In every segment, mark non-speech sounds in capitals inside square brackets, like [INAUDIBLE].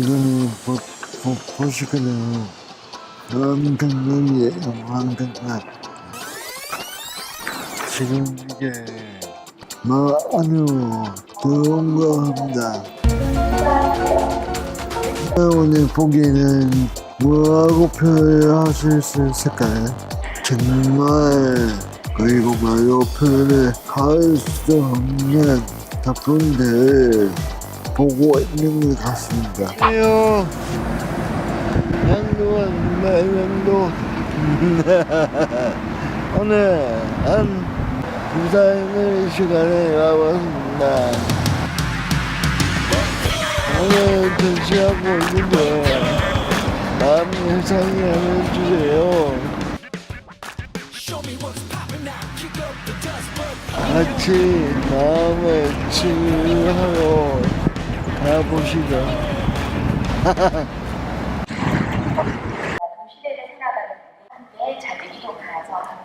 지금 보, 보, 보시기는 한강강이에요 한강강 지금 이게 아주 더운 거 합니다. 오늘 보기에는 뭐하고 표현하실 수 있을까요? 정말 그리고 말로 표현을 할수 없는 작품들 보고 있는 것 같습니다. 안녕. 양도한 말면도 오늘 한 부산의 시간에 와봤습니다. 오늘 전시하고 있는데 마음 해상이 하면 주세요. 같이 마음을 치유하러 [LAUGHS]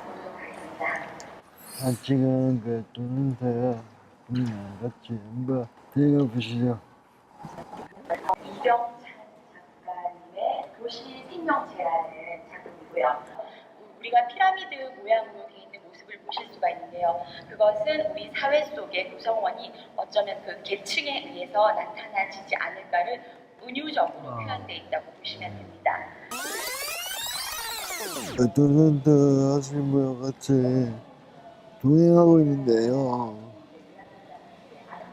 보도록 하겠습니다. 아, 지금 그 동영상 그냥 같이 한번 들어 보시죠. 이병찬 작가님의 도시 생명체라는 작품이고요. 우리가 피라미드 모양으로 보실 수가 있는데요. 그것은 우리 사회 속의 구성원이 어쩌면 그 계층에 의해서 나타나지지 않을까를 은유적으로 아. 표현되어 있다고 보시면 됩니다. 동영상 하시는 분과 같이 동행하고 있는데요.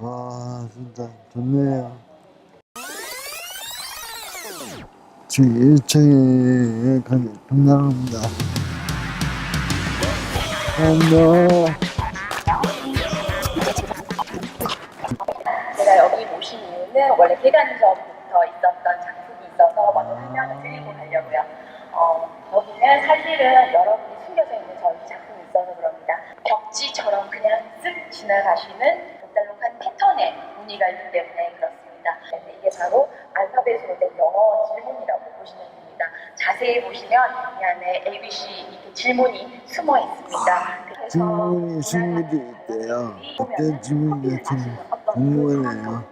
와, 진짜 좋네요. 지금 1층에 감사합니다. 안녕. 제가 여기 모신 이유는 원래 개관전부터 있었던 작품이 있어서 먼저 설명을 드리고 가려고요. 어, 거기는 사실은 여러분이 숨겨져 있는 저희 작품이 있어서 그럽니다. 벽지처럼 그냥 쓱 지나가시는 복달록한 패턴의 무늬가 있기 때문에 그렇습니다. 근데 이게 바로 된 영어 질문이라고 보시면 됩니다. 자세히 보시면 이 안에 ABC 이렇게 질문이 숨어 있습니다. 그래서 질문이 숨겨져 있대요. 어떤 질문이 참 궁금하네요.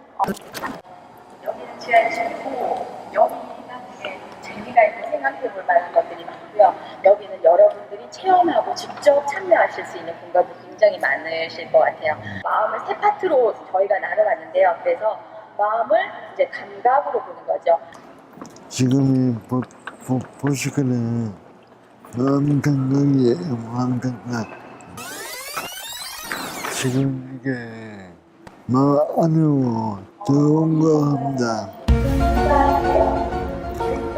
여기는 지하철이고 여기가 되게 재미가 있고 생각해볼 만한 것들이 많고요. 여기는 여러분들이 체험하고 직접 참여하실 수 있는 공간도 굉장히 많으실 것 같아요. 마음을 세 파트로 저희가 나눠봤는데요. 그래서 마음을 이제 감각으로 보는 거죠. 지금 보, 보, 보시기는 한강강이에요 한강강 지금 이게 아주 더운 거 합니다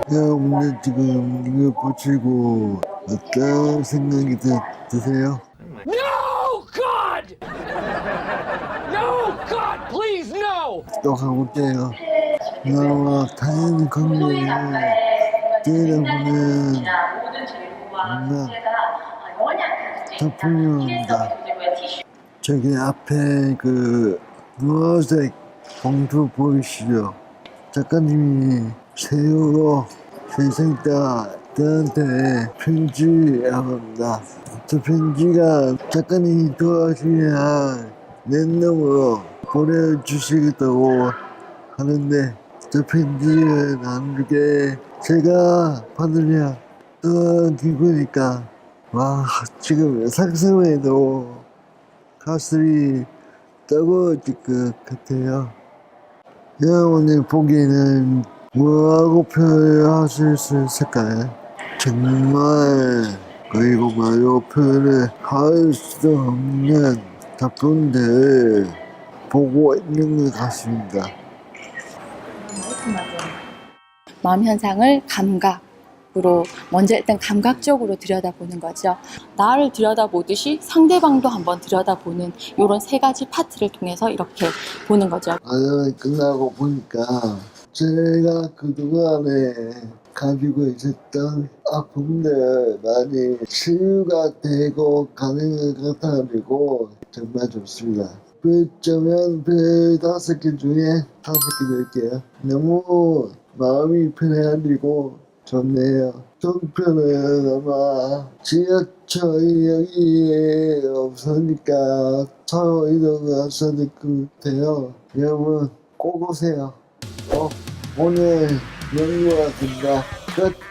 여러분들 지금 이거 보시고 어떤 생각이 드, 드세요? No, God! No, God, please, no! 또 가볼게요 나와 소재입니다. 작품 일회성 소재고요. 티슈 저기 앞에 그 무엇색 봉투 보이시죠? 작가님이 새우로 세상다한테 편지합니다. 저 편지가 작가님이 돌아가시면 랜덤으로 보내주시겠다고 하는데 저 편지를 나누게 제가 받으면 또 기쁘니까 와 지금 상상만 해도 가슴이 뜨거워질 것 같아요. 여러분이 보기에는 뭐하고 표현하실 수 있을까요? 정말 그리고 말로 표현을 할 수 없는 작품들 보고 있는 것 같습니다. 마음 현상을 감각으로 먼저 일단 감각적으로 들여다보는 거죠. 나를 들여다보듯이 상대방도 한번 들여다보는 이런 세 가지 파트를 통해서 이렇게 보는 거죠. 과정이 끝나고 보니까 제가 그동안에 가지고 있었던 아픔들 많이 치유가 되고 가는 것 같아가지고 정말 좋습니다. 별점은 별 다섯 개 중에 다섯 개 드릴게요. 너무 마음이 편해가지고 좋네요. 종편은 아마 지하철역이 없으니까 차로 이동하셔야 될 것 같아요. 여러분 꼭 오세요. 어? 오늘 연구가 끝. Show me